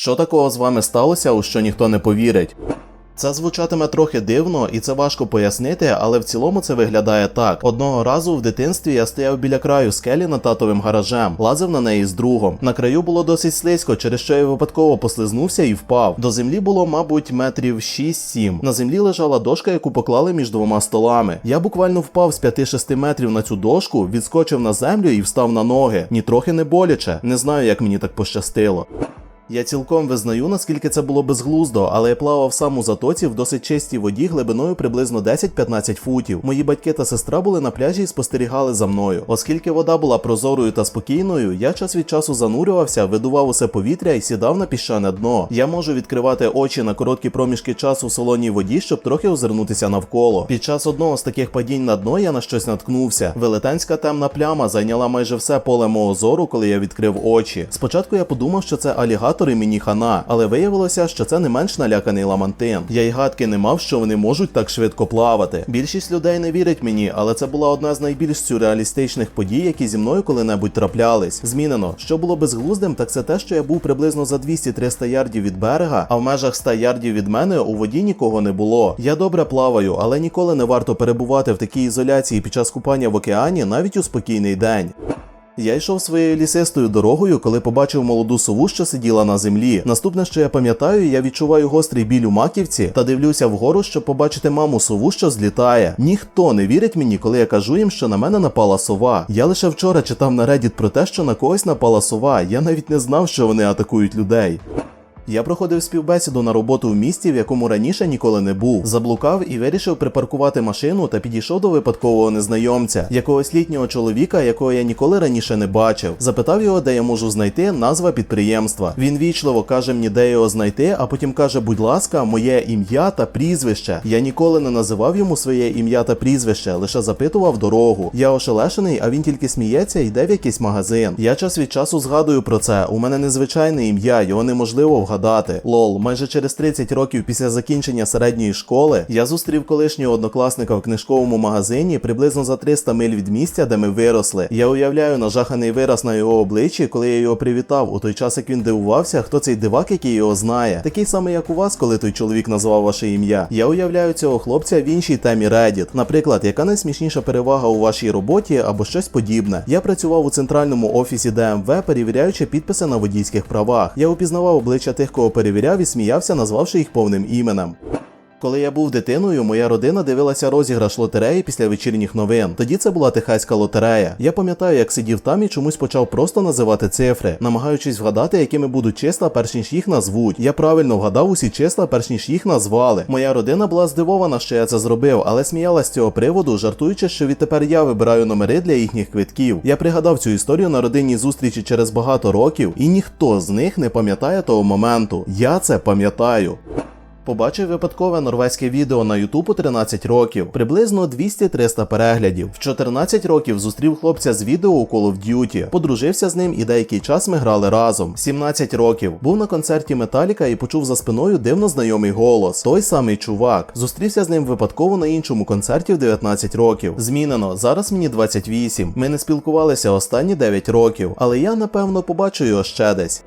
Що такого з вами сталося, у що ніхто не повірить? Це звучатиме трохи дивно, і це важко пояснити, але в цілому це виглядає так. Одного разу в дитинстві я стояв біля краю скелі над татовим гаражем, лазив на неї з другом. На краю було досить слизько, через що я випадково послизнувся і впав. До землі було, мабуть, метрів 6-7. На землі лежала дошка, яку поклали між двома столами. Я буквально впав з 5-6 метрів на цю дошку, відскочив на землю і встав на ноги. Ні трохи не боляче. Не знаю, як мені так пощастило. Я цілком визнаю, наскільки це було безглуздо, але я плавав сам у затоці в досить чистій воді глибиною приблизно 10-15 футів. Мої батьки та сестра були на пляжі і спостерігали за мною. Оскільки вода була прозорою та спокійною, я час від часу занурювався, видував усе повітря і сідав на піщане дно. Я можу відкривати очі на короткі проміжки часу в солоній воді, щоб трохи озирнутися навколо. Під час одного з таких падінь на дно я на щось наткнувся. Велетенська темна пляма зайняла майже все поле мого зору, коли я відкрив очі. Спочатку я подумав, що це алігатор і мені хана, але виявилося, що це не менш наляканий ламантин. Я й гадки не мав, що вони можуть так швидко плавати. Більшість людей не вірить мені, але це була одна з найбільш сюрреалістичних подій, які зі мною коли-небудь траплялись. Змінено, що було безглуздим, так це те, що я був приблизно за 200-300 ярдів від берега, а в межах 100 ярдів від мене у воді нікого не було. Я добре плаваю, але ніколи не варто перебувати в такій ізоляції під час купання в океані навіть у спокійний день. Я йшов своєю лісистою дорогою, коли побачив молоду сову, що сиділа на землі. Наступне, що я пам'ятаю, я відчуваю гострий біль у маківці та дивлюся вгору, щоб побачити маму сову, що злітає. Ніхто не вірить мені, коли я кажу їм, що на мене напала сова. Я лише вчора читав на Reddit про те, що на когось напала сова. Я навіть не знав, що вони атакують людей. Я проходив співбесіду на роботу в місті, в якому раніше ніколи не був. Заблукав і вирішив припаркувати машину та підійшов до випадкового незнайомця, якогось літнього чоловіка, якого я ніколи раніше не бачив. Запитав його, де я можу знайти назва підприємства. Він вічливо каже мені, де його знайти, а потім каже: будь ласка, моє ім'я та прізвище. Я ніколи не називав йому своє ім'я та прізвище, лише запитував дорогу. Я ошелешений, а він тільки сміється йде в якийсь магазин. Я час від часу згадую про це. У мене незвичайне ім'я, його неможливо вгадати. Лол, майже через 30 років після закінчення середньої школи я зустрів колишнього однокласника в книжковому магазині приблизно за 300 миль від місця, де ми виросли. Я уявляю нажаханий вираз на його обличчі, коли я його привітав. У той час як він дивувався, хто цей дивак, який його знає. Такий самий, як у вас, коли той чоловік назвав ваше ім'я. Я уявляю цього хлопця в іншій темі Reddit. Наприклад, яка найсмішніша перевага у вашій роботі або щось подібне. Я працював у центральному офісі ДМВ, перевіряючи підписи на водійських правах. Я упізнавав обличчя тих, кого перевіряв і сміявся, назвавши їх повним іменем. Коли я був дитиною, моя родина дивилася розіграш лотереї після вечірніх новин. Тоді це була техаська лотерея. Я пам'ятаю, як сидів там і чомусь почав просто називати цифри, намагаючись вгадати, якими будуть числа, перш ніж їх назвуть. Я правильно вгадав усі числа, перш ніж їх назвали. Моя родина була здивована, що я це зробив, але сміялась з цього приводу, жартуючи, що відтепер я вибираю номери для їхніх квитків. Я пригадав цю історію на родинній зустрічі через багато років, і ніхто з них не пам'ятає того моменту. Я це пам'ятаю. Побачив випадкове норвезьке відео на YouTube у 13 років, приблизно 200-300 переглядів. В 14 років зустрів хлопця з відео у Call of Duty, подружився з ним і деякий час ми грали разом. 17 років. Був на концерті Металіка і почув за спиною дивно знайомий голос. Той самий чувак. Зустрівся з ним випадково на іншому концерті в 19 років. Змінено. Зараз мені 28. Ми не спілкувалися останні 9 років, але я напевно побачу його ще десь.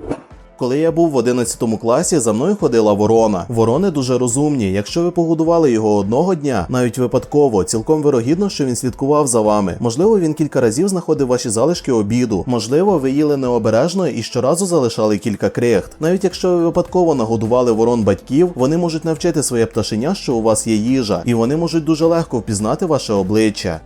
Коли я був в 11 класі, за мною ходила ворона. Ворони дуже розумні. Якщо ви погодували його одного дня, навіть випадково, цілком вирогідно, що він слідкував за вами. Можливо, він кілька разів знаходив ваші залишки обіду. Можливо, ви їли необережно і щоразу залишали кілька крихт. Навіть якщо ви випадково нагодували ворон батьків, вони можуть навчити своє пташеня, що у вас є їжа, і вони можуть дуже легко впізнати ваше обличчя.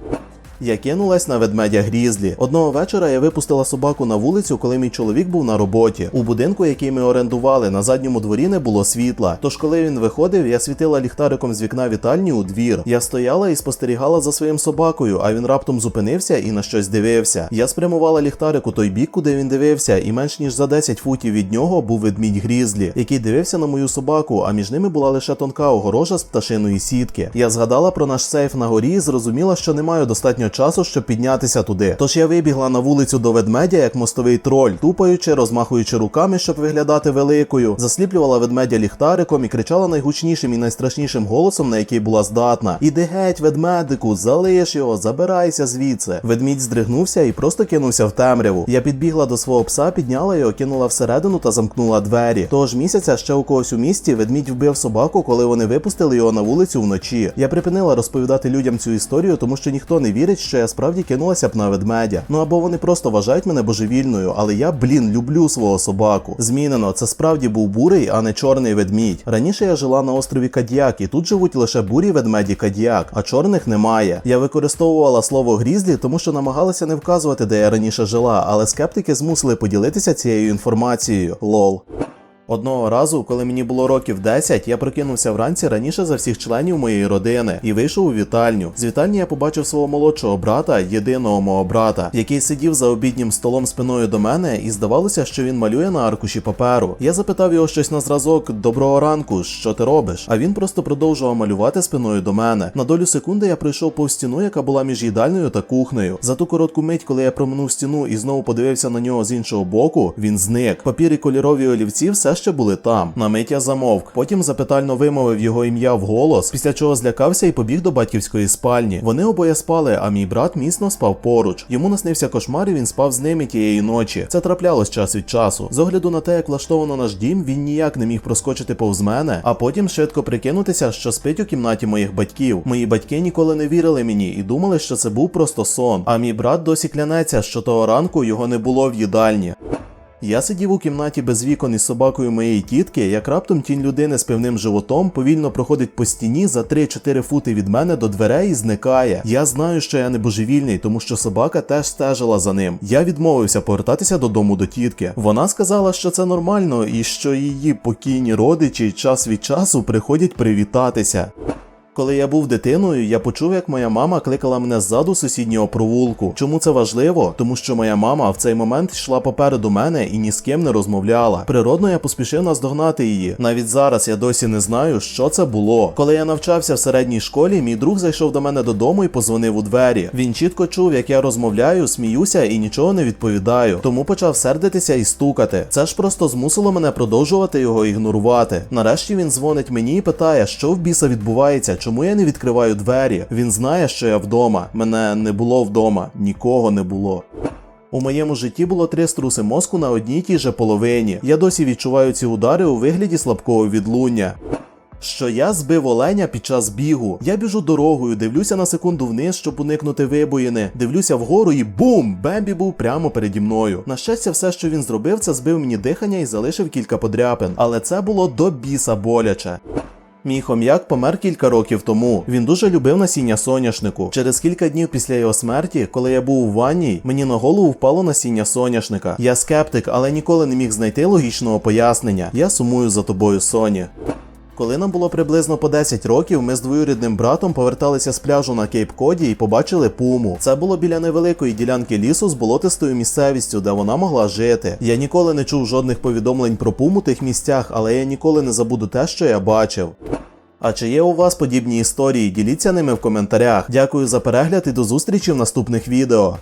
Я кинулась на ведмедя грізлі. Одного вечора я випустила собаку на вулицю, коли мій чоловік був на роботі. У будинку, який ми орендували, на задньому дворі не було світла. Тож, коли він виходив, я світила ліхтариком з вікна вітальні у двір. Я стояла і спостерігала за своїм собакою, а він раптом зупинився і на щось дивився. Я спрямувала ліхтарик у той бік, куди він дивився, і менш ніж за 10 футів від нього був ведмідь грізлі, який дивився на мою собаку, а між ними була лише тонка огорожа з пташиної сітки. Я згадала про наш сейф на горі і зрозуміла, що не маю достатньо достатньо часу, щоб піднятися туди. Тож я вибігла на вулицю до ведмедя як мостовий троль, тупаючи, розмахуючи руками, щоб виглядати великою, засліплювала ведмедя ліхтариком і кричала найгучнішим і найстрашнішим голосом, на який була здатна. Іди геть, ведмедику, залиш його, забирайся звідси. Ведмідь здригнувся і просто кинувся в темряву. Я підбігла до свого пса, підняла його, кинула всередину та замкнула двері. Того ж місяця ще у когось у місті ведмідь вбив собаку, коли вони випустили його на вулицю вночі. Я припинила розповідати людям цю історію, тому що ніхто не вірить, що я справді кинулася б на ведмедя. Ну або вони просто вважають мене божевільною, але я, блін, люблю свого собаку. Змінено, це справді був бурий, а не чорний ведмідь. Раніше я жила на острові Кадіак, і тут живуть лише бурі ведмеді Кадіак, а чорних немає. Я використовувала слово грізлі, тому що намагалася не вказувати, де я раніше жила, але скептики змусили поділитися цією інформацією. Лол. Одного разу, коли мені було років 10, я прокинувся вранці раніше за всіх членів моєї родини і вийшов у вітальню. З вітальні я побачив свого молодшого брата, єдиного мого брата, який сидів за обіднім столом спиною до мене, і здавалося, що він малює на аркуші паперу. Я запитав його щось на зразок Доброго ранку, що ти робиш? А він просто продовжував малювати спиною до мене. На долю секунди я пройшов повз стіну, яка була між їдальною та кухнею. За ту коротку мить, коли я проминув стіну і знову подивився на нього з іншого боку, він зник. Папір і кольорові олівці все ще були там. На мить я замовк. Потім запитально вимовив його ім'я вголос, після чого злякався і побіг до батьківської спальні. Вони обоє спали, а мій брат міцно спав поруч. Йому наснився кошмар, і він спав з ними тієї ночі. Це траплялось час від часу. З огляду на те, як влаштовано наш дім, він ніяк не міг проскочити повз мене, а потім швидко прикинутися, що спить у кімнаті моїх батьків. Мої батьки ніколи не вірили мені і думали, що це був просто сон. А мій брат досі клянеться, що того ранку його не було в їдальні. Я сидів у кімнаті без вікон із собакою моєї тітки, як раптом тінь людини з певним животом повільно проходить по стіні за 3-4 фути від мене до дверей і зникає. Я знаю, що я не божевільний, тому що собака теж стежила за ним. Я відмовився повертатися додому до тітки. Вона сказала, що це нормально і що її покійні родичі час від часу приходять привітатися. Коли я був дитиною, я почув, як моя мама кликала мене ззаду сусіднього провулку. Чому це важливо? Тому що моя мама в цей момент йшла попереду мене і ні з ким не розмовляла. Природно, я поспішив наздогнати її. Навіть зараз я досі не знаю, що це було. Коли я навчався в середній школі, мій друг зайшов до мене додому і позвонив у двері. Він чітко чув, як я розмовляю, сміюся і нічого не відповідаю. Тому почав сердитися і стукати. Це ж просто змусило мене продовжувати його ігнорувати. Нарешті він дзвонить мені і питає, що в біса відбувається. Чому я не відкриваю двері? Він знає, що я вдома. Мене не було вдома, нікого не було. У моєму житті було три струси мозку на одній тій же половині. Я досі відчуваю ці удари у вигляді слабкого відлуння. Що я збив оленя під час бігу. Я біжу дорогою, дивлюся на секунду вниз, щоб уникнути вибоїни. Дивлюся вгору і бум! Бембі був прямо переді мною. На щастя, все, що він зробив, це збив мені дихання і залишив кілька подряпин. Але це було до біса боляче. Мій хом'як помер кілька років тому. Він дуже любив насіння соняшнику. Через кілька днів після його смерті, коли я був у ванній, мені на голову впало насіння соняшника. Я скептик, але ніколи не міг знайти логічного пояснення. Я сумую за тобою, Соні. Коли нам було приблизно по 10 років, ми з двоюрідним братом поверталися з пляжу на Кейп Коді і побачили пуму. Це було біля невеликої ділянки лісу з болотистою місцевістю, де вона могла жити. Я ніколи не чув жодних повідомлень про пуму тих місцях, але я ніколи не забуду те, що я бачив. А чи є у вас подібні історії? Діліться ними в коментарях. Дякую за перегляд і до зустрічі в наступних відео.